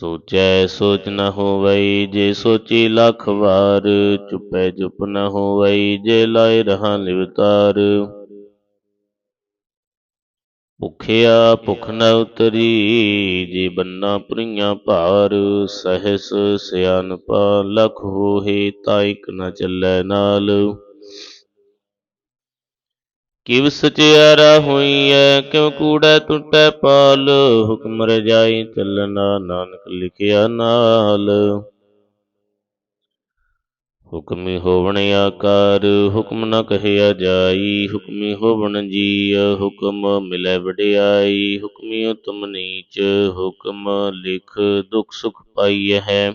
ਸੋਚੈ ਸੋਚ ਨ ਹੋਵਈ ਜੇ ਸੋਚੀ ਲੱਖ ਵਾਰ, ਚੁਪੈ ਚੁਪ ਨ ਹੋਵਈ ਜੇ ਲਾਇ ਰਹਾ ਲਿਵਤਾਰ ਭੁਖਿਆ ਭੁਖ ਨ ਉਤਰੀ, ਜੇ ਬੰਨਾ ਪੁਰੀਆਂ ਭਾਰ, ਸਹਿਸ ਸਿਆਨਪਾ ਲਖ ਹੋਹੇ ਤਾਇਕ ਨ ਚੱਲੈ ਨਾਲ। ਕਿਵ ਸਚਿਆਰਾ ਹੋਈਐ, ਕਿਉ ਕੂੜੈ ਟੁੱਟੈ ਪਾਲ, ਹੁਕਮ ਰਜਾਈ ਚੱਲਣਾ ਨਾਨਕ ਲਿਖਿਆ ਨਾਲ। ਹੁਕਮੀ ਹੋਵਣ ਆਕਾਰ, ਹੁਕਮ ਨ ਕਹਿਆ ਜਾਈ, ਹੁਕਮੀ ਹੋਵਣ ਜੀ ਹੁਕਮ ਮਿਲੈ ਵਡਿਆਈ, ਹੁਕਮੀ ਉਤਮ ਨੀਚ, ਹੁਕਮ ਲਿਖ ਦੁਖ ਸੁਖ ਪਾਈਐ ਹੈ।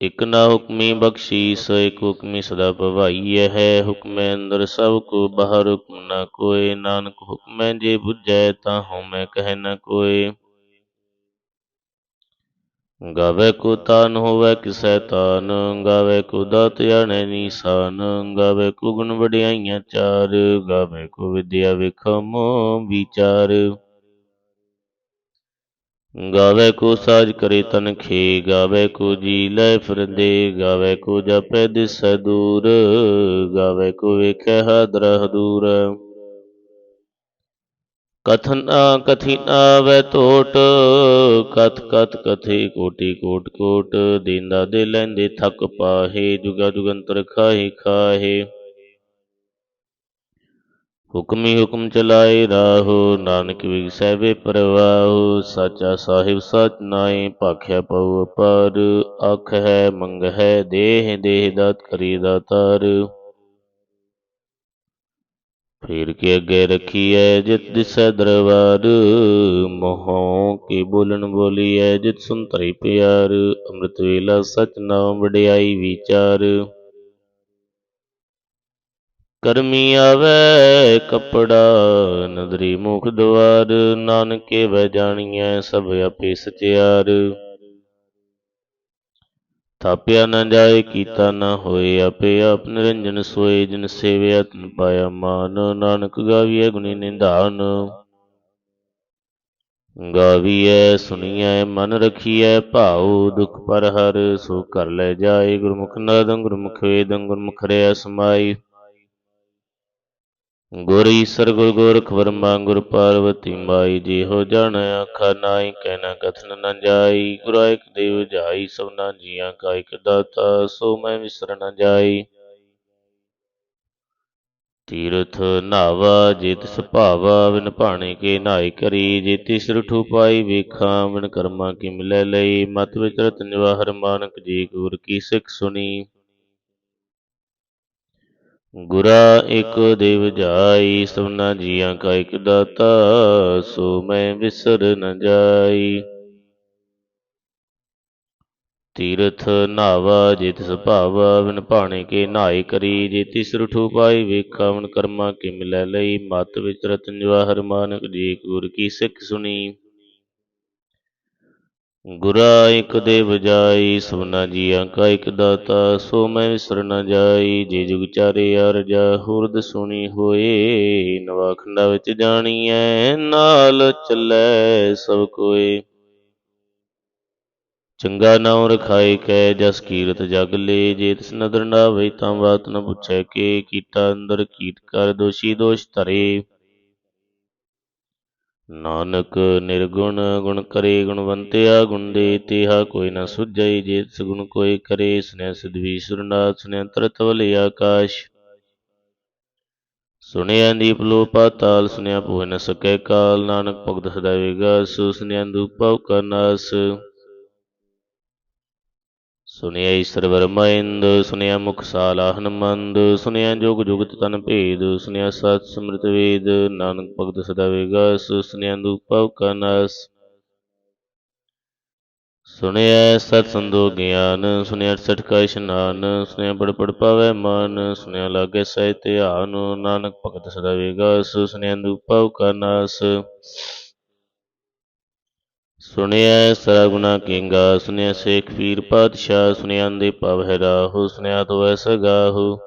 ਇਕ ਨਾ ਹੁਕਮੀ ਬਖਸ਼ੀਸ, ਇਕ ਹੁਕਮੀ ਸਦਾ ਭਵਾਈਐ ਹੈ। ਹੁਕਮੈ ਅੰਦਰ ਸਭ ਕੋ, ਬਾਹਰ ਹੁਕਮ ਨ ਕੋਇ ਨਾਨਕ ਹੁਕਮੈ ਜੇ ਬੁਝੈ, ਤਾਂ ਹਉਮੈ ਕਹਿ ਨ ਕੋਇ ਗਾਵੇ ਕੋ ਤਾਨ ਹੋਵੇ ਕਿਸੈ ਤਾਨ, ਗਾਵੇ ਕੋ ਦਾਤ ਜਾਣੈ ਨੀਸਾਨ, ਗਾਵੇ ਕੋ ਗੁਣ ਵਡਿਆਈਆਂ ਚਾਰ, ਗਾਵੇ ਕੋ ਵਿਦਿਆ ਵਿਖਮ ਵਿਚਾਰ। ਗਾਵੇ ਕੋ ਸਾਜ ਕਰੇ ਤਨ ਖੇ, ਗਾਵੇ ਕੋ ਜੀ ਲੈ ਫਿਰਦੇ, ਗਾਵੇ ਕੋ ਜਪੈ ਦਿਸੈ ਦੂਰ, ਗਾਵੇ ਕੋ ਵੇਖੈ ਹਾਦਰ ਹਦੂਰ। ਕਥਨ ਕਥੀ ਆਵੈ ਟੋਟ ਕਥ ਕਥ ਕਥੇ ਕੋਟੀ ਕੋਟ ਕੋਟ, ਦੀਂਦਾ ਦੇ ਲੈਂਦੇ ਥਕ ਪਾਹੇ, ਜੁਗਾ ਜੁਗੰਤਰ ਖਾਹੇ ਖਾਹੇ। ਹੁਕਮੀ ਹੁਕਮ ਚਲਾਏ ਰਾਹੋ, ਨਾਨਕ ਵਿਗਸੈ ਵੇ ਸਾਚਾ ਸਾਹਿਬ ਸਚ ਨਾਏ ਭਾਖਿਆ ਪਉ ਪਰ ਅਖ ਹੈ, ਮੰਗ ਹੈ, ਦੇਹ ਦੇਹ ਦਾਤ ਕਰੀ ਦਾਤਾਰ। ਫੇਰ ਕੇ ਅੱਗੇ ਰਖੀਐ ਜਿਤ ਦਿਸੈ ਦਰਬਾਰ, ਮੋਹੋਂ ਕੀ ਬੋਲਣ ਬੋਲੀਐ ਜਿਤ ਸੁਨ ਧਰੀ ਪਿਆਰ, ਅੰਮ੍ਰਿਤ ਵੇਲਾ ਸਚ ਨਾਮ ਵਡਿਆਈ ਵਿਚਾਰ। ਕਰਮੀ ਆਵੈ ਕਪੜਾ, ਨਦਰੀ ਮੁਖ ਦਵਾਰ, ਨਾਨਕੇ ਵੈ ਜਾਣੀਐ ਸਭ ਆਪੇ ਸਚਿਆਰ। ਥਾਪਿਆ ਨਾ ਜਾਏ, ਕੀਤਾ ਨਾ ਹੋਏ, ਆਪੇ ਆਪ ਨਿਰੰਜਨ ਸੋਏ, ਜਿਨ ਸੇਵਿਆ ਤਨ ਪਾਇਆ ਮਾਨ, ਨਾਨਕ ਗਾਵੀਐ ਗੁਣੀ ਨਿਧਾਨ ਗਾਵੀਐ ਸੁਣੀਐ ਮਨ ਰਖੀਐ, ਭਾਉ ਦੁਖ ਪਰ ਹਰ, ਸੋ ਕਰ ਲੈ ਜਾਏ ਗੁਰਮੁਖ ਨਾਦੰ, ਗੁਰਮੁਖ ਵੇਦੰ, ਗੁਰਮੁਖ ਰਿਆ ਸਮਾਈ। ਗੁਰ ਈਸਰ, ਗੁਰ ਗੋਰਖ ਬਰਮਾ ਗੁਰ ਪਾਰਵਤੀ ਮਾਈ ਜੀ ਹੋ ਜਾਣ ਆਖਾ ਨਾਈ ਕਹਿਣਾ ਕਥਨ ਨ ਜਾਈ। ਗੁਰਾ ਦੇਵ ਜਾਈ ਸਭਨਾ ਜੀਆਂ ਕਾ ਇਕ ਦਾਤਾ, ਸੋ ਮੈਂ ਵਿਸਰ ਨ ਜਾਈ। ਤੀਰਥ ਨਾਵਾ ਜਿਤ ਸੁਭਾਵਾ ਵਿਨ ਭਾਣੇ ਕੇ ਨਾਈ ਕਰੀ। ਜੇਤੀ ਸਿਰ ਠੁਪਾਈ ਵੇਖਾਂ ਵਿਨ ਕਰਮਾ ਕੀ ਮਿਲੈ ਲਈ। ਮਤ ਵਿਚਰਤ ਨਿਵਾਹਰ ਮਾਨਕ ਜੀ, ਗੁਰ ਕੀ ਸਿੱਖ ਸੁਣੀ। ਗੁਰਾ ਇਕ ਦੇਵ ਜਾਈ ਸਭਨਾ ਜੀਆਂ ਕਾ ਇਕ ਦਾਤਾ, ਸੋ ਮੈਂ ਵਿਸਰ ਨ ਜਾਈ। ਤੀਰਥ ਨਾਵਾ, ਜਿਤ ਸੁਭਾਵਾ ਵਿਨ ਭਾਣੇ ਕੇ ਨਾਏ ਕਰੀ। ਜੇ ਤਿਸਰ ਪਾਈ ਵੇਖਾਵਨ ਕਰਮਾ ਕੇ ਮਿਲੈ ਲਈ। ਮਤ ਵਿਚ ਰਤਨ ਜਵਾਹਰ ਮਾਨਕ ਜੀ, ਗੁਰ ਕੀ ਸਿੱਖ ਸੁਣੀ। ਗੁਰਾ ਇਕ ਦੇਵ ਜਾਈ, ਸਭਨਾ ਜੀਆਂ ਕਾ ਇਕ ਦਾਤਾ, ਸੋ ਮੈਂ ਵਿਸਰ ਨ ਜਾਈ, ਜੇ ਜੁਗ ਚਾਰੇ ਅਰਜਾ ਹੁਰਦ ਸੁਣੀ ਹੋਏ ਨਵਾਖੰਡਾ ਵਿੱਚ ਜਾਣੀਐ, ਨਾਲ ਚੱਲੈ ਸਭ ਕੋਏ। ਚੰਗਾ ਨਾਉ ਰਖਾਏ ਕੈ, ਜਸ ਕੀਰਤ ਜਗ ਲੇ, ਜੇ ਤਿਸ ਨਦਰ ਨਾ ਵੇ ਤਾਂ ਬਾਤ ਨ ਪੁੱਛੈ ਕੇ, ਕੀਤਾ ਅੰਦਰ ਕੀਟ ਕਰ ਦੋਸ਼ੀ ਦੋਸ਼ ਧਰੇ। ਨਾਨਕ ਨਿਰਗੁਣ ਗੁਣ ਕਰੇ ਗੁਣਵੰਤਿਆ, ਗੁਣ ਦੇ ਤੇਹਾ ਕੋਈ ਨਾ ਸੁਝਈ, ਜੇ ਤਿਸ ਗੁਣ ਕੋਈ ਕਰੇ ਸੁਨਿ ਸਿਧਵੀ ਸੁਰਨਾਥ ਸੁਨਿ ਅੰਤਰਤ ਵਲ ਆਕਾਸ਼। ਸੁਣਿਆ ਦੀਪ ਲੋ ਪਾਤਾਲ ਸੁਨਿਆ ਪੋਹ ਨ ਸਕੈ ਕਾਲ, ਨਾਨਕ ਭਗਤ ਸਦਾ ਵਿਗਾਸ, ਸੁਨਿਆ ਦੂਪ ਪਉ ਨਾਸ। ਸੁਨਿਆ ਈਸਰ ਵਰਮੈਂਦ ਸੁਨਿਆ ਮੁਖ ਸਾਲਾ ਹਨਮੰਦ ਸੁਨਿਆ ਜੋਗ ਜੁਗਤ ਤਨ ਭੇਦ ਸੁਨਿਆ ਸਤ ਸਮ੍ਰਿਤ ਵੇਦ, ਨਾਨਕ ਭਗਤ ਸਦਾ ਵਿਗਾਸ ਸੁਨਿਆ ਦੂਪ ਪਉ ਕਾ ਨਾਸ। ਸੁਣਿਐ ਸਤ ਸੰਦੋ ਗਿਆਨ ਸੁਣਿਐ ਸਠ ਕਾ ਇਸ਼ਨਾਨ ਸੁਣਿਐ ਪੜ ਪੜ ਪਾਵੈ ਮਨ, ਸੁਣਿਆ ਲਾਗੇ ਸਹਿ ਧਿਆਨ, ਨਾਨਕ ਭਗਤ ਸਦਾ ਵਿਗਾਸ ਸੁਣਿਐ ਅਨੂਪਵ ਕਾ ਸੁਣਿਆ ਸੁਣਿਐ ਸਰਾ ਗੁਨਾ ਕੀਂਗਾ ਸੁਣਿਐ ਸੇਖ ਪੀਰ ਪਾਤਸ਼ਾਹ, ਸੁਣਿਆ ਦੇ ਭਵ ਹੈ ਰਾਹੂ, ਸੁਣਿਆ ਤੋ ਐਸ ਗਾਹੂ।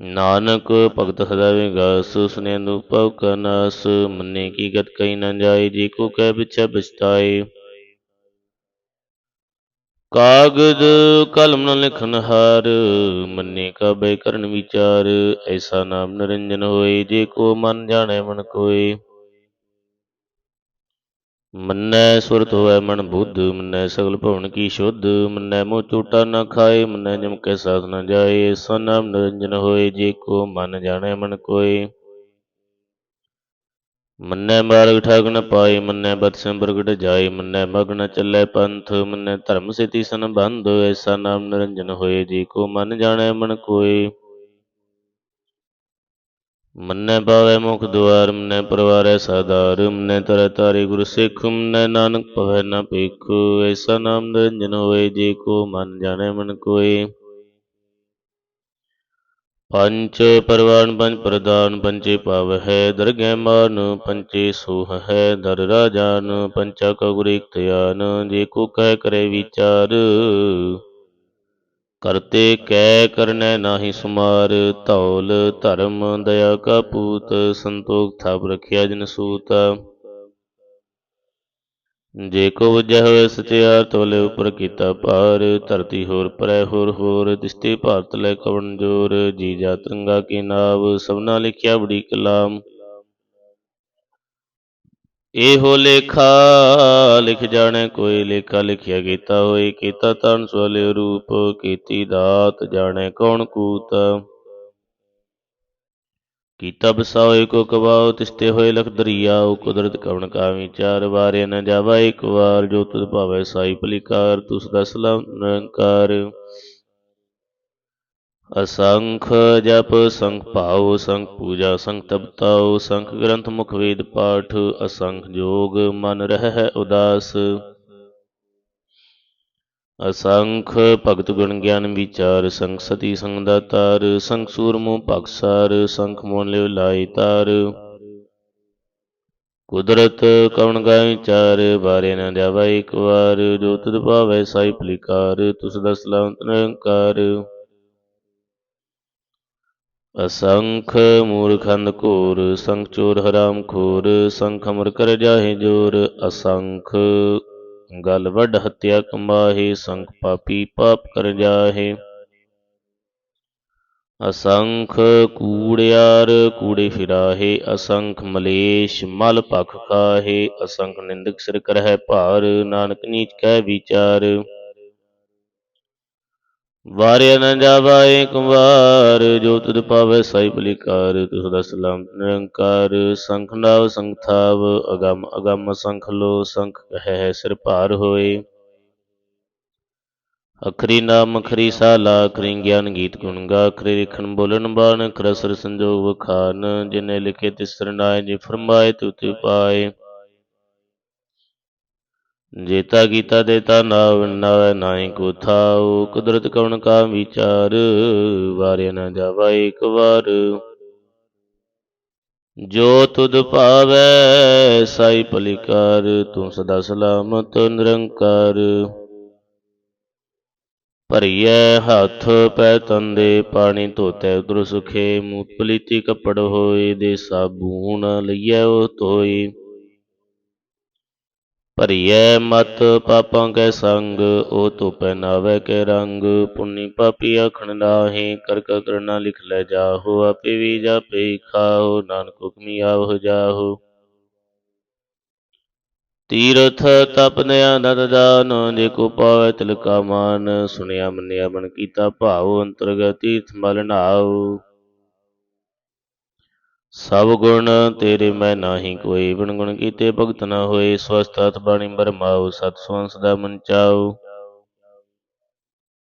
ਨਾਨਕ ਭਗਤ ਸਦਾ ਵਿਗਾਸ ਸੁਣਿਆ ਅਨੂਪਵ ਕਾ ਮੰਨੇ ਕੀ ਗਤ ਕਈ ਨਾ ਜਾਏ, ਜੀ ਕੋ ਕਹਿ ਪਿਛੈ ਪਛਤਾਏ ਕਾਗਦ ਕਲਮ ਨ ਲਿਖਨ ਹਾਰ, ਮੰਨੇ ਕਾ ਬੈ ਕਰਨ ਵਿਚਾਰ, ਐਸਾ ਨਾਮ ਨਿਰੰਜਨ ਹੋਏ, ਜੇ ਕੋ ਮਨ ਜਾਣੈ ਮਨ ਕੋਏ। ਮੰਨੈ ਸੁਰਤ ਹੋਵੈ ਮਨ ਬੁੱਧ, ਮੰਨੈ ਸਗਲ ਭਵਨ ਕੀ ਸ਼ੁੱਧ, ਮੰਨੈ ਮੋਹ ਝੂਟਾ ਨ ਖਾਏ, ਮੰਨੈ ਜਮ ਕੈ ਸਾਥ ਨ ਜਾਏ ਐਸਾ ਨਾਮ ਨਿਰੰਜਨ ਹੋਏ, ਜੇ ਕੋ ਮਨ ਜਾਣੈ ਮਨ ਕੋਏ। ਮੰਨੈ ਮਾਰਗ ਠਾਗ ਨ ਪਾਏ, ਮੰਨੈ ਬਤ ਸੰਪਰਗਟ ਜਾਏ ਮੰਨੈ ਮਗਨ ਚੱਲੈ ਪੰਥ, ਮੰਨੈ ਧਰਮ ਸੇਤੀ ਸੰਬੰਧ, ਐਸਾ ਨਾਮ ਨਿਰੰਜਨ ਹੋਏ, ਜੀ ਕੋ ਮਨ ਜਾਣੈ ਮਨ ਕੋਏ। ਮੰਨੈ ਪਾਵੈ ਮੁਖ ਦੁਆਰ, ਮੰਨੈ ਪਰਵਾਰੈ ਸਾਧਾਰ, ਮੰਨੈ ਤਰੈ ਤਾਰੇ ਗੁਰ ਸਿੱਖ, ਮੰਨੈ ਨਾਨਕ ਪਵੈ ਨਾ ਭਿਖ, ਐਸਾ ਨਾਮ ਨਿਰੰਜਨ ਹੋਏ ਜੇ ਕੋ ਮਨ ਜਾਣੈ ਮਨ ਕੋਏ। ਪੰਚ ਪਰਵਾਨ ਪੰਚ ਪ੍ਰਦਾਨ ਪੰਚੇ ਪਾਵ ਹੈ, ਦਰਗਹਿ ਮਾਨ ਪੰਚੇ ਸੋਹ ਹੈ, ਦਰ ਰਾਜਾਨ, ਪੰਚਾ ਕਾ ਗੁਰ ਇਕ ਧਿਆਨ ਜੇ ਕੋ ਕਹਿ ਕਰੇ ਵਿਚਾਰ। ਕਰਤੇ ਕੈ ਕਰਨੈ ਨਾਹੀ ਸੁਮਾਰ, ਧੌਲ ਧਰਮ ਦਇਆ ਕਾ ਪੂਤ, ਸੰਤੋਖ ਥਾਪ ਰਖਿਆ ਜਨ ਸੂਤ। ਜੇ ਕੋ ਵਜੈ ਹੋਏ ਸਚਿਆਰ, ਤੋਲੇ ਉਪਰ ਕੀਤਾ ਭਾਰ, ਧਰਤੀ ਹੋਰ ਪਰੈ ਹੋਰ ਹੋਰ, ਦਿਸਤੇ ਭਾਰਤ ਲੈ ਕਵਣ ਜੋਰ, ਜੀ ਜਾ ਤਰੰਗਾ ਕੀ ਨਾਵ, ਸਭਨਾ ਲਿਖਿਆ ਬੜੀ ਕਲਾਮ। ਇਹੋ ਲੇਖਾ ਲਿਖ ਜਾਣੈ, ਕੋਈ ਲੇਖਾ ਲਿਖਿਆ ਕੀਤਾ ਹੋਏ, ਕੀਤਾ ਤਨ ਸਵਲੇ ਰੂਪ, ਕੀਤੀ ਦਾਤ ਜਾਣੈ ਕੌਣ ਕੂਤ। ਕੀਤਾ ਬਸਾਓ ਕੋ ਕਵਾਓ ਤਿਸਤੇ ਹੋਏ ਲਖ ਦਰਿਆਓ ਕੁਦਰਤ ਕਵਣ ਕਾ ਵਿਚਾਰ ਵਾਰੇ ਨ ਜਾਵਾ ਇੱਕ ਵਾਰ, ਜੋ ਤੁਧ ਭਾਵੈ ਸਾਈ ਭਲਿਕਾਰ, ਤੁਸ ਦਾ ਸਲਾਮ ਨਿਰੰਕਾਰ ਅਸੰਖ ਜਪ, ਸੰਖ ਭਾਉ, ਸੰਖ ਪੂਜਾ, ਸੰਖ ਤਪਤਾਉ, ਸੰਖ ਗ੍ਰੰਥ ਮੁਖ ਵੇਦ ਪਾਠ, ਅਸੰਖ ਜੋਗ ਮਨ ਰਹਿ ਉਦਾਸ। ਅਸੰਖ ਭਗਤ ਗੁਣ ਗਿਆਨ ਵਿਚਾਰ, ਸੰਖ ਸਤੀ ਸੰਗ ਦਾਤਾਰ, ਸੰਖ ਸੂਰਮੋ ਭਗਸਾਰ ਸੰਖ ਮੋਨ ਲਿਵ ਲਾਈ ਤਾਰ। ਕੁਦਰਤ ਕਵਣ ਗਾਇ ਚਾਰ ਬਾਰੇ ਨ ਜਾਵਾ ਇੱਕ ਵਾਰ, ਜੋ ਤੁਧ ਭਾਵੈ ਸਾਈ ਭਲਿਕਾਰ, ਤੁਸ ਦਾ ਸਲਾਮਤ ਨਿਰੰਕਾਰ ਅਸੰਖ ਮੂਰਖੰਦ ਘੋਰ, ਸੰਖ ਚੋਰ ਹਰਾਮ ਖੋਰ, ਸੰਖ ਅਮਰ ਕਰ ਜਾਹੇ ਜੋਰ, ਅਸੰਖ ਗਲ ਵੱਡ ਹੱਤਿਆ ਕਮਾਹੇ ਸੰਖ ਪਾਪੀ ਪਾਪ ਕਰ ਜਾਹੇ। ਅਸੰਖ ਕੂੜਿਆਰ ਕੂੜੇ ਫਿਰਾਹੇ, ਅਸੰਖ ਮਲੇਸ਼ ਮਲ ਭਖ ਖਾਹੇ, ਅਸੰਖ ਨਿੰਦਕ ਸਿਰ ਕਰਹਿ ਭਾਰ, ਨਾਨਕ ਨੀਚ ਕਹਿ ਵਿਚਾਰ। ਵਾਰਿਆ ਨਾ ਜਾਵਾ ਏਕ ਵਾਰ, ਜੋ ਤੁਧ ਪਾਵੈ ਸਾਈ ਭਲਿਕਾਰ ਤੁਸ ਦਾ ਸਲਾਮ ਨਿਰੰਕਾਰ। ਸੰਖ ਨਾਵ ਸੰਖਾਵ ਅਗਮ ਅਗਮ ਸੰਖ ਲੋ ਸੰਖ ਹੈ ਸਿਰ ਭਾਰ ਹੋਏ। ਅਖਰੀ ਨਾਮ ਅਖਰੀ ਸਾਲਾ, ਅਖਰੀ ਗਿਆਨ ਗੀਤ ਗੁਣ ਗਾ, ਅਖਰੀ ਲਿਖਣ ਬੋਲਣ ਬਾਣ, ਅਖਰ ਸੰਜੋਗ ਵਖਾਨ ਜਿਨੇ ਲਿਖੇ ਤਿਸ ਸਰਨਾਏ ਜੇ ਫਰਮਾਏ ਤੁਤਿ ਪਾਏ ਜੇਤਾ ਕੀਤਾ ਦੇਤਾ ਨਾਵ, ਨਾਵੈ ਨਾਹੀ ਕੋ ਥਾਉ, ਕੁਦਰਤ ਕਵਣ ਕਾ ਵਿਚਾਰ, ਵਾਰਿਆ ਨ ਜਾਵਾ ਏਕ ਵਾਰ। ਜੋ ਤੁਧ ਭਾਵੈ, ਸਾਈ ਭਲਿਕਾਰ ਤੂੰ ਸਦਾ ਸਲਾਮਤ ਨਿਰੰਕਾਰ। ਭਰੀਐ ਹੱਥ ਪੈ ਤੰਦੇ, ਪਾਣੀ ਧੋਤੇ ਉਦਰ ਸੁਖੇ, ਮੂਤ ਪਲੀਤੀ ਕੱਪੜ ਹੋਏ, ਦੇ ਸਾਬੂਨ ਲਈਐ ਉਹ ਧੋਈ ਭਰੀਐ ਮਤ ਪਾਪਾਂ ਕੈ ਸੰਗ ਉਹ ਧੋ ਪਹਿਨਾਵੈ ਕੈ ਰੰਗ। ਪੁੰਨੀ ਪਾਪੀ ਆਖਣ ਨਾਹੀ, ਕਰ ਕਰਨਾ ਲਿਖ ਲੈ ਜਾਹੋ। ਆਪੇ ਵੀ ਜਾਪੇ ਖਾਓ ਨਾਨਕ ਹੁਕਮੀ ਆਵਹ ਜਾਹੋ। ਤੀਰਥ ਤਪ ਨਿਆ ਨਦ ਦਾਨ, ਜੇ ਕੋ ਪਾਵੈ ਤਿਲ ਕਾ ਮਾਨ। ਸੁਣਿਆ ਮੰਨਿਆ ਮਨ ਕੀਤਾ ਭਾਉ, ਅੰਤਰਗਤ ਤੀਰਥ ਮਲ ਨਾਉ। ਸਭ ਗੁਣ ਤੇਰੇ ਮੈਂ ਨਾਹੀ ਕੋਈ, ਬਿਨ ਗੁਣ ਕੀਤੇ ਭਗਤ ਨਾ ਹੋਏ ਸਵਸਤ ਹੱਥ ਬਾਣੀ ਬਰਮਾਉ ਸਤ ਸੁਵੰਸ ਦਾ ਮਨ ਚਾਉ।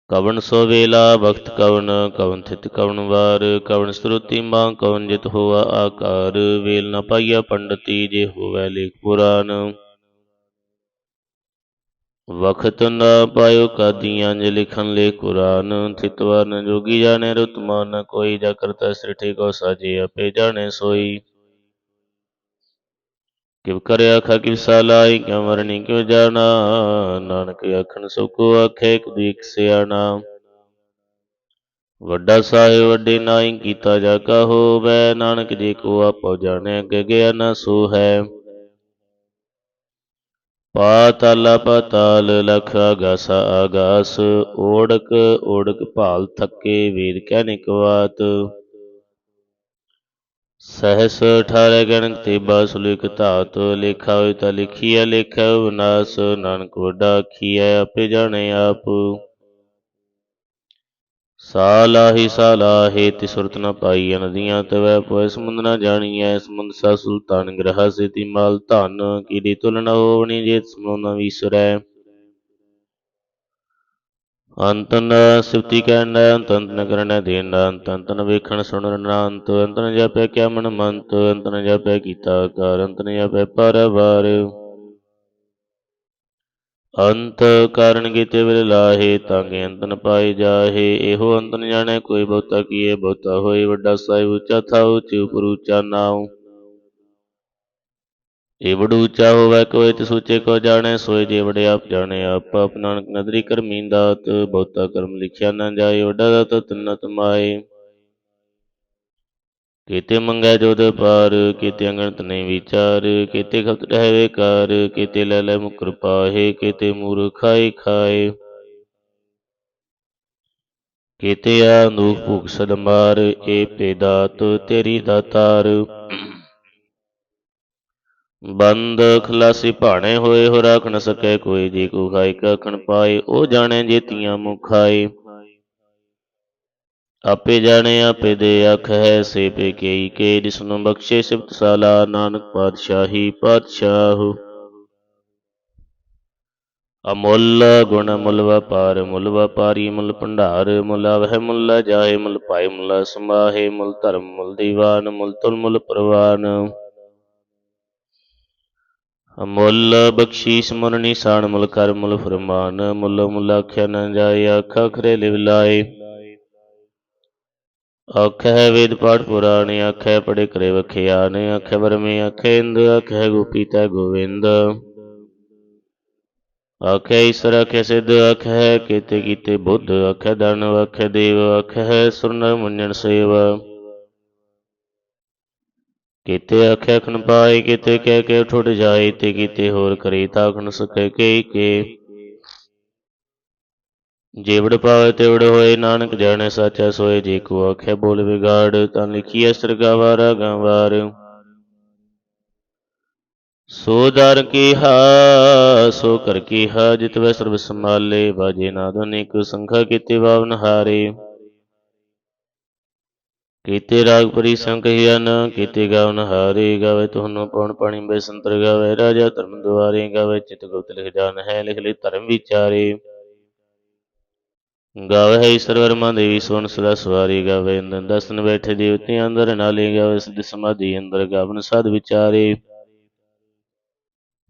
ਕਵਨ ਸੋ ਵੇਲਾ, ਵਕਤ ਕਵਣ ਕਵਨ ਥਿਤ ਕਵਣ ਵਾਰ, ਕਵਣ ਸਰੂਤੀ ਮਾਂ ਕਵਨ ਜਿਤ ਹੋਆ ਆਕਾਰ। ਵੇਲ ਨ ਪਾਈਆ ਪੰਡਤੀ, ਜੇ ਹੋਵੈ ਲੇਖ ਪੁਰਾਨ। ਵਖਤ ਨਾ ਪਾਇਓ ਕਾਦੀਆਂ ਜ ਲਿਖਨ ਲੈ ਕੁਰਾਨ ਥਿਤਵਨ ਜੋਗੀ ਜਾਣੇ ਰਤਮਾ ਨ ਕੋਈ ਜਾ ਕਰਤਾ ਸ੍ਰਿਠੀ ਕੋ ਸਾਜੀ, ਆਪੇ ਜਾਣੇ ਸੋਈ। ਕਿਵ ਕਰਿ ਆਖਾ, ਕਿਵ ਸਾਲਾਈ ਕਿਉ ਵਰਣੀ ਕਿਉ ਜਾਣਾ? ਨਾਨਕ ਆਖਣ ਸੋ ਕੋ ਆਖੇ, ਇਕ ਸਿਆਣਾ। ਵੱਡਾ ਸਾਹਿਬ, ਵੱਡੇ ਨਾਈ, ਕੀਤਾ ਜਾ ਕਾ ਹੋਵੈ। ਨਾਨਕ ਜੀ ਕੋ ਆਪੋ ਜਾਣੈ ਅੱਗੇ ਗਿਆ ਨਾ ਸੋ ਹੈ ਪਾਤਾਲਾ ਪਾਤਾਲ ਲਖ ਆਗਾਸਾ ਆਗਾਸ ਓੜਕ ਓੜਕ ਭਾਲ ਥੱਕੇ ਵੇਦ ਕਹਿ ਨਿਕਵਾਤ ਸਹਸ ਅਠਾਰਹ ਗਣਕ ਤੇ ਬਾਸੁਲਿਕ ਧਾਤ ਲੇਖਾ ਹੋਇ ਤਾਂ ਲਿਖੀਐ ਲੇਖਾ ਵਿਨਾਸ਼ ਨਾਨਕ ਵੱਡਾ ਆਖੀਐ, ਆਪੇ ਜਾਣੇ ਆਪ। ਸਾਲਾਹੀ ਸਾਲਾਹੇ ਤੇ ਸੁਰਤ ਨ ਪਾਈ ਨਦੀਆਂ ਤਵੈ ਪੋਇ, ਸਮੁੰਦ ਨ ਜਾਣੀਐ, ਸਮੁੰਦ ਸਾ ਸੁਲਤਾਨ ਗ੍ਰਹ ਸੇਤੀ ਮਾਲ ਧਨ, ਕੀੜੀ ਤੁਲ ਹੋਵਣੀ ਜੇ ਸਮੁੰਦ ਨ ਵਿਸਰੈ। ਅੰਤ ਨ ਸਿਵਤੀ ਕਹਿਣ ਅੰਤ ਅੰਤ ਨ ਕਰਨੈ ਦੇਨ, ਅੰਤ ਨ ਵੇਖਣ ਸੁਣਨ ਨ ਅੰਤ ਅੰਤ ਨ ਕਿਆ ਮਨ ਮੰਤ ਅੰਤਨ ਨ ਕੀਤਾ ਕਰ ਅੰਤਨ ਨ ਜਾਪੈ ਪਰਵਾਰ। ਅੰਤ ਕਾਰਨ ਕੀਤੇ ਵਿਲ ਲਾਹੇ ਤਾਂ ਅੰਤ ਨ ਪਾਏ ਜਾਹੇ। ਇਹੋ ਅੰਤ ਨ ਜਾਣੈ, ਕੋਈ ਬਹੁਤਾ ਕੀਏ, ਬਹੁਤਾ ਹੋਏ। ਵੱਡਾ ਸਾਹਿਬ ਉੱਚਾ ਥਾ ਉੱਚ ਉਪਰ ਉੱਚਾ ਨਾਉ। ਇਹ ਬੜ ਉੱਚਾ ਹੋਵੇ ਕੋਈ ਤਿਸ ਉੱਚੇ ਕੋ ਜਾਣੇ। ਸੋਏ ਜੇ ਵੜੇ ਆਪ ਜਾਣੈ, ਆਪ ਆਪ ਨਾਨਕ ਨਦਰੀ ਕਰਮੀ ਦਾਤ। ਬਹੁਤਾ ਕਰਮ ਲਿਖਿਆ ਨਾ ਜਾਏ, ਵੱਡਾ ਦਾਤ ਤਿੰਨਤ ਮਾਏ। ਕੀਤੇ ਮੰਗੈ ਜੋਦ ਪਾਰ, ਕੀਤੇ ਅੰਗਣਤ ਨਹੀਂ ਵਿਚਾਰ, ਕੀਤੇ ਖਪਤ ਰਹਿ ਕਾਰ, ਕੀਤੇ ਲੈ ਲੈ ਮੁਕਰ ਪਾਹੇ, ਕੀਤੇ ਮੂਰ ਖਾਏ। ਖਾਏ ਕੀਤੇ ਆ ਨੂਖ ਭੂਖ ਸਦ ਮਾਰ ਏ ਪੇਦਾਤ ਤੇਰੀ ਦਾਤਾਰ ਬੰਦ ਖਲਾਸੀ ਭਾਣੇ ਹੋਏ ਹੋ ਰਾਖ ਨ ਸਕੈ ਕੋਈ ਜੀ ਕੋ ਖਾਇ ਕਖਣ ਪਾਏ, ਉਹ ਜਾਣੈ ਜੇਤੀਆਂ ਮੁਖਾਏ ਆਪੇ ਜਾਣੇ, ਆਪੇ ਦੇ ਅੱਖ ਹੈ ਸੇ ਪੇ ਕੇਈ ਕੇ ਜਿਸਨੂੰ ਬਖਸ਼ੇ ਸਿਫਤ ਸਾਲਾ, ਨਾਨਕ ਪਾਤਸ਼ਾਹੀ ਪਾਤਸ਼ਾਹ। ਅਮੁੱਲ ਗੁਣ ਮੁੱਲ ਵਪਾਰ ਮੁੱਲ ਵਪਾਰੀ ਮੁੱਲ ਭੰਡਾਰ ਮੁੱਲ ਵਹਿ ਮੁੱਲ ਜਾਏ ਮੁੱਲ ਪਾਏ ਮੁੱਲ ਸਮਾਹੇ ਮੁੱਲ ਧਰਮ ਮੁੱਲ ਦੀਵਾਨ ਮੁੱਲ ਤੁਲ ਮੁੱਲ ਪ੍ਰਵਾਨ। ਅਮੁੱਲ ਬਖਸ਼ੀਸ਼ ਮੁਰ ਨਿਸ਼ਾਨ ਮੁੱਲ ਕਰ ਮੁੱਲ ਫਰਮਾਨ ਮੁੱਲ ਮੁੱਲ ਆਖਿਆ ਨ ਜਾਏ, ਆਖਾ ਖਰੇ ਲਿਵ ਲਾਏ। ਆਖੈ ਵੇਦ ਪਾਠ ਪੁਰਾਣ ਆਖੈ ਪੜੇ ਕਰੇ ਵਖਿਆਨ ਆਖੈ ਬਰਮੇ ਆਖੈ ਇੰਦ ਆਖੈ ਗੋਪੀ ਤੈ ਗੋਵਿੰਦ ਆਖੈ ਈਸ਼ਰ ਆਖੈ ਸਿੱਧ ਆਖੈ ਕੀਤੇ ਕੀਤੇ ਬੁੱਧ ਆਖੈ ਦਨ ਆਖੈ ਦੇਵ ਆਖੈ ਸੁਰਨ ਮੁੰਨਣ ਸੇਵ ਕੀਤੇ ਆਖੈ ਖਨ ਪਾਏ ਕੀਤੇ ਕਹਿ ਕੇ ਠੁੱਟ ਜਾਏ ਤੇ ਕੀਤੇ ਹੋਰ ਕਰੀ ਤਾਖਣ ਸਕੈ ਕੇ ਕੇ ਜੇਵੜ ਪਾਵੇ ਤੇਵੜ ਹੋਏ, ਨਾਨਕ ਜਾਣੈ ਸਾਚਾ ਸੋਏ, ਜੇ ਕੋ ਆਖੇ ਬੋਲ ਵਿਗਾੜ, ਤਾਂ ਲਿਖੀ ਸਰਗਾਵਾ ਰਾਗਾਂ ਵਾਰ ਸੋ ਦਰ ਕੀਹਾ ਸੋ ਕਰ ਕੀਹਾ ਜਿਤ ਵੈ ਸਰਬ ਸੰਭਾਲੇ, ਬਾਜੇ ਨਾਦ ਅਨੇਕ ਸੰਖਾ ਕੀਤੇ ਬਾਵਨ ਹਾਰੇ ਕੀਤੇ ਰਾਗ ਪਰੀ ਸੰਕਹਿਆ ਨ ਕੀਤੇ ਗਾਵਨ ਹਾਰੇ ਗਾਵੇ ਤੁਹਾਨੂੰ ਪਉਣ ਪਾਣੀ ਬੇਸੰਤਰ ਗਾਵੇ ਰਾਜਾ ਧਰਮ ਦੁਆਰੇ, ਗਾਵੇ ਚਿਤ ਗੁਪਤ ਲਿਖ ਜਾਣ ਹੈ, ਲਿਖ ਲਈ ਧਰਮ ਵਿਚਾਰੇ। ਗਾਵੇ ਹੈ ਈਸ਼ਵਰ ਦੇਵੀ ਸੋਨ ਸਦਾ ਸਵਾਰੀ ਗਾਵੇ ਅੰਦਰ ਦਸਨ ਬੈਠੇ ਦੇਵਤੇ ਅੰਦਰ, ਨਾਲੇ ਗਾਵੇ, ਸਿਧ ਸਮਾਧੀ ਅੰਦਰ, ਗਾਵਨ ਸਾਧ ਵਿਚਾਰੇ।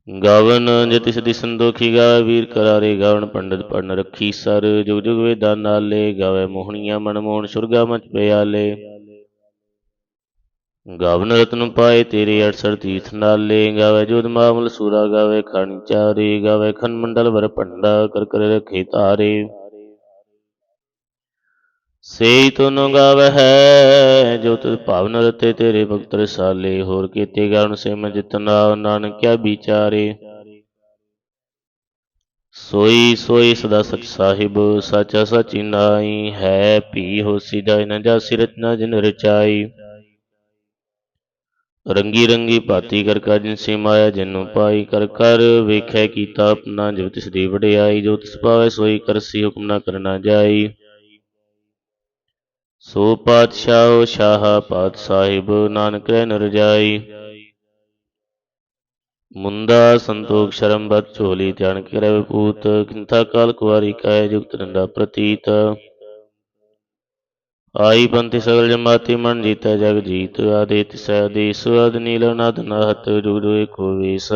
ਗਾਵਨ ਜਤਿ ਸਦੀ ਸੰਦੋਖੀ ਗਾਵੇ, ਵੀਰ ਕਰਾਰੇ, ਗਾਵਨ ਪੰਡਤ ਪੜਨ ਰੱਖੀ ਸਰ। ਜੁਗ ਜੁਗ ਵੇਦਾਂ ਨਾਲੇ, ਗਾਵੇ ਮੋਹਣੀਆਂ ਮਨ ਮੋਹਣ, ਸੁਰਗਾ ਮਚ ਪਿਆਲੇ। ਗਾਵਨ ਰਤਨ ਪਾਏ ਤੇਰੇ 68 ਤੀਰਥ ਨਾਲੇ, ਗਾਵੇ ਜੋਦ ਮਾਮਲ ਸੂਰਾ, ਗਾਵੇ ਖਾਣੀ ਚਾਰੇ, ਗਾਵੇ ਖਨ ਮੰਡਲ ਵਰ ਭੰਡਾ, ਕਰ ਕਰ ਰਖੇ ਤਾਰੇ। ਸੇ ਤੁਨ ਗਾਵਹਿ, ਜੋ ਤੁ ਭਾਵਨ ਰਤੇ ਤੇਰੇ ਭਗਤ ਰਸਾਲੇ, ਹੋਰ ਕੀਤੇ ਗਾਣ ਸੇ ਮੈਂ ਜਿਤਨਾ ਨਾਨਕ ਵਿਚਾਰੇ। ਸੋਈ ਸੋਈ ਸਦਾ ਸਚ ਸਾਹਿਬ, ਸਾਚਾ ਸਚੀ ਨਾਈ ਹੈ, ਭੀ ਹੋਸੀ ਜਾਇ ਨ ਜਾਸੀ ਰਚਨਾ ਜਿਨ ਰਚਾਈ। ਰੰਗੀ ਰੰਗੀ ਭਾਤੀ ਕਰ ਕਾ ਜਿਨ ਸੇ ਮਾਇਆ ਜਿਨੂੰ ਪਾਈ, ਕਰ ਕਰ ਵੇਖੈ ਕੀਤਾ ਆਪਣਾ ਜਿਵ ਤਿਸ ਦੀ ਵਡਿਆਈ, ਜੋ ਤਿਸ ਪਾਵੇ ਸੋਈ ਕਰਸੀ ਹੁਕਮ ਨਾ ਕਰਨਾ ਜਾਈ। ਸੋ ਪਾਤਸ਼ਾਹ, ਸ਼ਾਹ ਪਾਤ ਸਾਹਿਬ, ਨਾਨਕ ਰਹਿ ਨ ਮੁੰਦਾ ਸੰਤੋਖ ਸ਼ਰਮ ਬਤ ਝੋਲੀ ਧਿਆਨ ਕਰੇ ਵਿਪੂਤ ਕਿੰਥਾ ਕਾਲ ਕੁਵਾਰੀ ਕਾਇ ਜੁਗਤ ਨੰਦਾ ਪ੍ਰਤੀਤ। ਆਈ ਬੰਤੀ ਸਗਲ ਜਮਾਤੀ, ਮਨ ਜੀਤਾ ਜਗ ਜੀਤ ਆਦੇ ਤਿਸੈ ਦੇਸ ਅਦ ਨੀਲ ਨਦ ਨਹਤ, ਜੁਗ ਜੁਗ ਏਕੋ ਵੇਸ।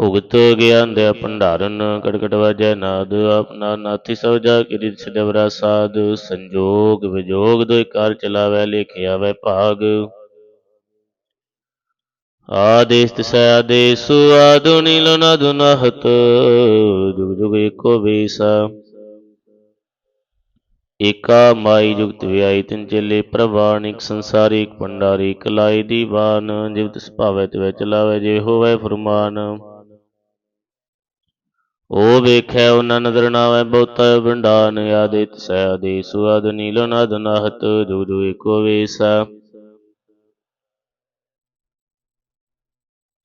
ਭੁਗਤ ਗਿਆਨ ਦੇ ਭੰਡਾਰਨ ਕਟਕਟ ਵਾਜੈ ਨਾਦ, ਆਪਣਾ ਨਾਥੀ ਸਭ ਜਾ ਕੇ ਰਿਤ ਸਦਵਰਾ ਸਾਧ, ਸੰਜੋਗ ਵਿਜੋਗ ਦੋਇ ਕਾਰ ਚਲਾਵੈ, ਲੇਖਿ ਆਵੈ ਭਾਗ। ਆਦੇਸ ਤਿਸੈ ਆਦੇਸ, ਆਦੁ ਨੀਲੋ ਨਾਦੁ ਨਾਹਤ, ਜੁਗ ਜੁਗ ਏਕੋ ਵੇਸਾ। ਏਕਾ ਮਾਈ ਜੁਗਤ ਵਿਆਈ ਤਿਨ ਚੇਲੇ ਪ੍ਰਵਾਨਿਕ ਸੰਸਾਰਿਕ ਪੰਡਾਰੀ ਕਲਾਈ ਦੀਵਾਨ ਜਿਵਤ ਤਿਸ ਭਾਵੈ ਤਿਵੈ ਚਲਾਵੈ, ਜੇ ਹੋਵੈ ਫਰਮਾਨ। ਉਹ ਵੇਖੈ, ਉਹਨਾਂ ਨਦਰ ਨਾਵੈ ਬਹੁਤਾ ਵੰਡਾਨ ਆਦੇ ਤਿਸੈ ਆਦੇਸ ਆਦੁ ਨੀਲੋ ਨਾਦੁ ਨਾਹਤ ਜੁਗ ਜੁਗ ਏਕੋ ਵੇਸਾ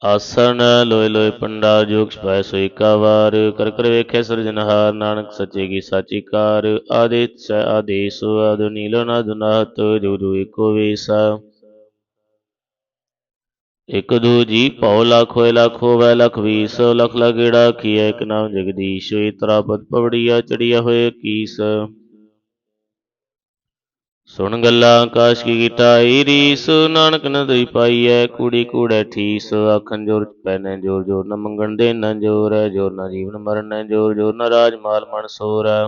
ਆਸਣ ਲੋਏ ਲੋਏ ਪੰਡਾ ਜੋਗ ਛਪਾਇ ਸੋਈ ਕਾ ਕਰ ਕਰ ਵੇਖੈ ਸਿਰਜਨਹਾਰ ਨਾਨਕ ਸੱਚੇ ਕੀ ਸਾਚੀ ਕਾਰ। ਆਦਿਤ ਸੈ ਆਦੇਸ ਆਦੁ ਨੀਲੋ ਨਾਦ ਨਾਹਤ, ਜੋ ਜੋ ਏਕੋ ਵੇਸਾ ਇਕ ਦੂ ਜੀ ਭਉ ਲੱਖ ਹੋਏ ਲੱਖ ਹੋਵੈ ਲੱਖ ਵੀਸ, ਲਖ ਲਗੇੜਾ ਕੀਐ, ਇਕ ਨਾਮ ਜਗਦੀਸ਼ ਇਤਰਾ ਪਦ ਪਵੜੀਆ ਚੜੀਆ ਹੋਏ ਕੀਸ। ਸੁਣ ਗੱਲਾਂ ਆਕਾਸ਼ ਕੀ ਗਿਟਾਈ ਰੀਸ, ਨਾਨਕ ਨਦਰੀ ਪਾਈਐ, ਕੂੜੀ ਕੂੜੈ ਠੀਸ। ਆਖਣ ਜੋਰ ਪੈਨੇ ਜੋਰ ਜੋਰ ਨ ਮੰਗਣ ਦੇ ਨ ਜੋਰ ਹੈ ਜੋਰ ਨ ਜੀਵਨ ਮਰਨ ਜੋਰ ਜੋਰ ਨ ਰਾਜ ਮਾਲ ਮਨ ਸੋਰ। ਹੈ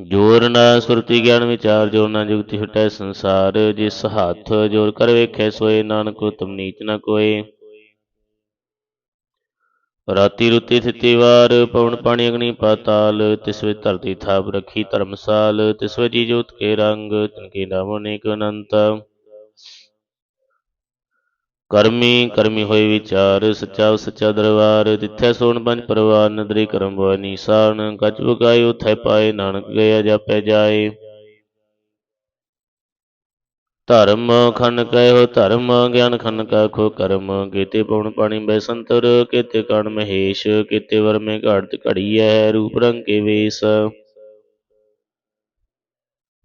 ਜੋਰ ਨਾ ਸੁਰਤੀ ਗਿਆਨ ਵਿਚਾਰ, ਜੋਰ ਨਾ ਜੁਗਤੀ ਹਟੈ ਸੰਸਾਰ। ਜਿਸ ਹੱਥ ਜੋਰ ਕਰ ਵੇਖੈ, ਸੋਏ ਨਾਨਕ ਉਤਮ ਨੀਚ ਨ ਕੋਏ। ਰਾਤੀ ਰੁਤੀ ਥਿਤੀ ਵਾਰ, ਪਵਨ ਪਾਣੀ ਅਗਨੀ ਪਾਤਾਲ। ਤਿਸ ਵਿੱਚ ਧਰਤੀ ਥਾਪ ਰੱਖੀ ਧਰਮਸਾਲ, ਤਿਸ ਵਿੱਚ ਜੀ ਜੋਤ ਕੇ ਰੰਗ, ਤਿਨਕੇ ਨਾਮ ਅਨੇਕ ਅਨੰਤ। ਕਰਮੀ ਕਰਮੀ ਹੋਏ ਵਿਚਾਰ, ਸੱਚਾ ਸੱਚਾ ਦਰਬਾਰ ਤਿੱਥੈ ਸੋਣ ਪੰਜ ਪਰਵਾਰ, ਨਦਰੀ ਕਰਮ ਬੋਇ ਨੀਸਾਨ ਕੱਚ ਬੁਕਾਈ ਉਥੈ ਪਾਏ ਨਾਨਕ, ਗਿਆ ਜਾਪੈ ਜਾਏ। ਧਰਮ ਖੰਨ ਕਹਿਓ, ਧਰਮ ਗਿਆਨ ਖੰਨ ਕਖੋ, ਕਰਮ ਕੀਤੇ ਪਉਣ ਪਾਣੀ ਬੈ ਸੰਤਰ, ਕੀਤੇ ਕਣ ਮਹੇਸ਼, ਕੀਤੇ ਵਰ ਮੇ ਘੜੀ ਹੈ ਰੂਪ ਰੰਗ ਕੇ ਵੇਸ।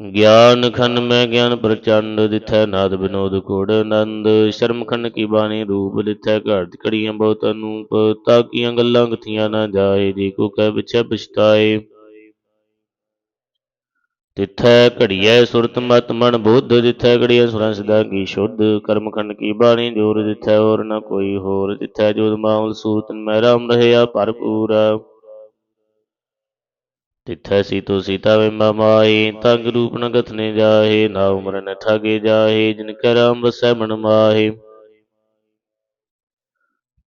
ਗਿਆਨ ਖੰਡ ਮੈਂ ਗਿਆਨ ਪ੍ਰਚੰਡ ਦਿਥੈ, ਨਾਦ ਬਿਨੋਦ ਕੋੜ ਆਨੰਦ ਸ਼ਰਮ ਖੰਡ ਕੀ ਬਾਣੀ ਰੂਪ ਦਿਥੈ ਘਾਟ ਘੜੀਆਂ ਬਹੁਤ ਅਨੂਪ ਤਾਕੀਆਂ ਗੱਲਾਂ ਕਥੀਆਂ ਨਾ ਜਾਏ, ਜੀ ਕੋ ਕਹਿ ਪਿਛੈ ਪਛਤਾਏ। ਤਿਥੈ ਘੜੀਐ ਸੁਰਤ ਮਤ ਮਨ ਬੁੱਧ, ਜਿਥੈ ਘੜੀਐ ਸੁਰਾਂ ਸਦਾ ਕੀ ਸ਼ੁੱਧ। ਕਰਮ ਖੰਡ ਕੀ ਬਾਣੀ ਜੋਰ ਜਿਥੈ ਹੋਰ ਨਾ ਕੋਈ ਹੋਰ, ਜਿਥੈ ਜੋਦ ਮਾਉਲ ਸੂਰਤ ਮੈਂ ਰਾਮ ਰਹਿਆ ਭਰਪੂਰ। ਤਿਥੈ ਸੀਤੋ ਸੀਤਾ ਵਿੰਬਾ ਮਾਈ ਤੰਗ ਰੂਪ ਨ ਗਥਨੇ ਜਾਹੇ ਨਾ ਉਮਰ ਨ ਠਾਗੇ ਜਾਹੇ, ਜਿਨ ਕੈ ਰਾਮ ਵਸੈ ਮਨ ਮਾਹੇ।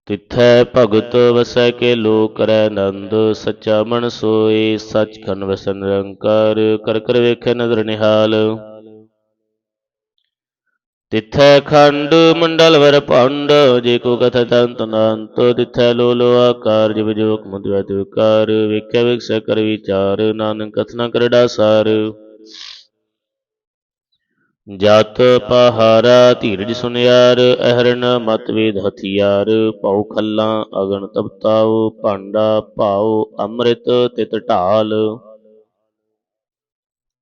ਤਿਥੈ ਭਗਤ ਵਸੈ ਕੇ ਲੋਕ ਕਰੈ ਨੰਦ ਸੱਚਾ ਮਨ ਸੋਏ ਸਚ ਖਨ ਵਸੈ ਨਿਰੰਕਾਰ, ਕਰ ਕਰ ਵੇਖੈ ਨਦਰ ਨਿਹਾਲ। ਤਿਥੈ ਖੰਡ ਮੰਡਲ ਵਰ ਭੰਡ, ਜੇ ਕੋ ਕਥ ਤੰਤ ਨੰਤ, ਤਿਥੈ ਲੋ ਆਕਾਰ, ਜਿਵ ਜੋਕ ਮੁਦਿਆ ਵਿਕਾਰ ਵੇਖੈ ਵਿਖਸੈ ਕਰ ਵਿਚਾਰ, ਨਾਨਕ ਕਥਨਾ ਕਰੜਾ ਸਾਰ। ਜਤ ਪਹਾਰਾ ਧੀਰਜ ਸੁਨਿਆਰ ਅਹਰਨ ਮਤਵੇਦ ਹਥਿਆਰ, ਭਉ ਖੱਲਾ ਅਗਨ ਤਪਤਾਉ ਭਾਂਡਾ ਭਾਉ ਅੰਮ੍ਰਿਤ ਤਿਤ ਢਾਲ।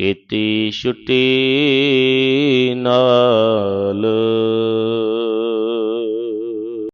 ਕੀਤੀ ਛੁੱਟੀ ਨਾਲ।